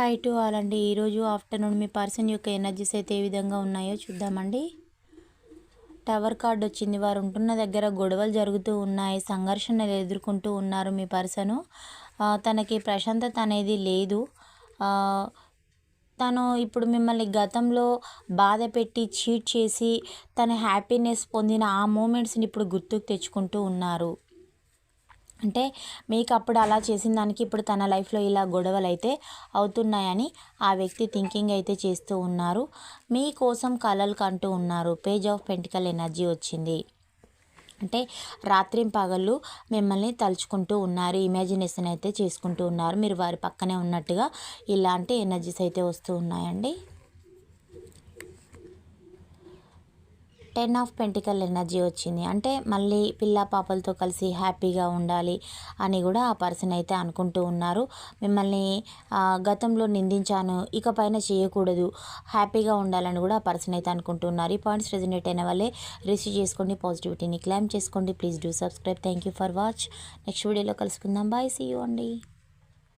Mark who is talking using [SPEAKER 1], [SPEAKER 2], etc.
[SPEAKER 1] Hi to all అండి ఈరోజు afternoon మీ పర్సన్ యొక్క ఎనర్జీస్ అయితే ఏ విధంగా ఉన్నాయో చూద్దామండి. టవర్ కార్డ్ వచ్చింది. వారు ఉంటున్న దగ్గర గొడవలు జరుగుతూ ఉన్నాయి. సంఘర్షణలు ఎదుర్కొంటూ ఉన్నారు మీ పర్సను. తనకి ప్రశాంతత అనేది లేదు. తను ఇప్పుడు మిమ్మల్ని గతంలో బాధ పెట్టి చీట్ చేసి తన హ్యాపీనెస్ పొందిన ఆ మూమెంట్స్ని ఇప్పుడు గుర్తుకు తెచ్చుకుంటూ ఉన్నారు. అంటే మీకు అప్పుడు అలా చేసిన దానికి ఇప్పుడు తన లైఫ్లో ఇలా గొడవలు అయితే అవుతున్నాయని ఆ వ్యక్తి థింకింగ్ అయితే చేస్తూ ఉన్నారు. మీకోసం కలలు కంటూ ఉన్నారు. పేజ్ ఆఫ్ పెంటికల్ ఎనర్జీ వచ్చింది. అంటే రాత్రి పగళ్ళు మిమ్మల్ని తలుచుకుంటూ ఉన్నారు. ఇమాజినేషన్ అయితే చేసుకుంటూ ఉన్నారు. మీరు వారి పక్కనే ఉన్నట్టుగా ఇలాంటి ఎనర్జీస్ అయితే వస్తూ ఉన్నాయండి. టెన్ ఆఫ్ పెంటికల్ ఎనర్జీ వచ్చింది. అంటే మళ్ళీ పిల్ల పాపలతో కలిసి హ్యాపీగా ఉండాలి అని కూడా ఆ పర్సన్ అయితే అనుకుంటూ ఉన్నారు. మిమ్మల్ని గతంలో నిందించాను ఇక పైన చేయకూడదు హ్యాపీగా ఉండాలని కూడా ఆ పర్సన్ అయితే అనుకుంటున్నారు ఈ పాయింట్స్ రెజినేట్ అయిన వాళ్ళే రిసీవ్ చేసుకోండి పాజిటివిటీని క్లైమ్ చేసుకోండి. Please do subscribe. Thank you for watch. Next వీడియోలో కలుసుకుందాం. బాయ్ సీ యూ అండి.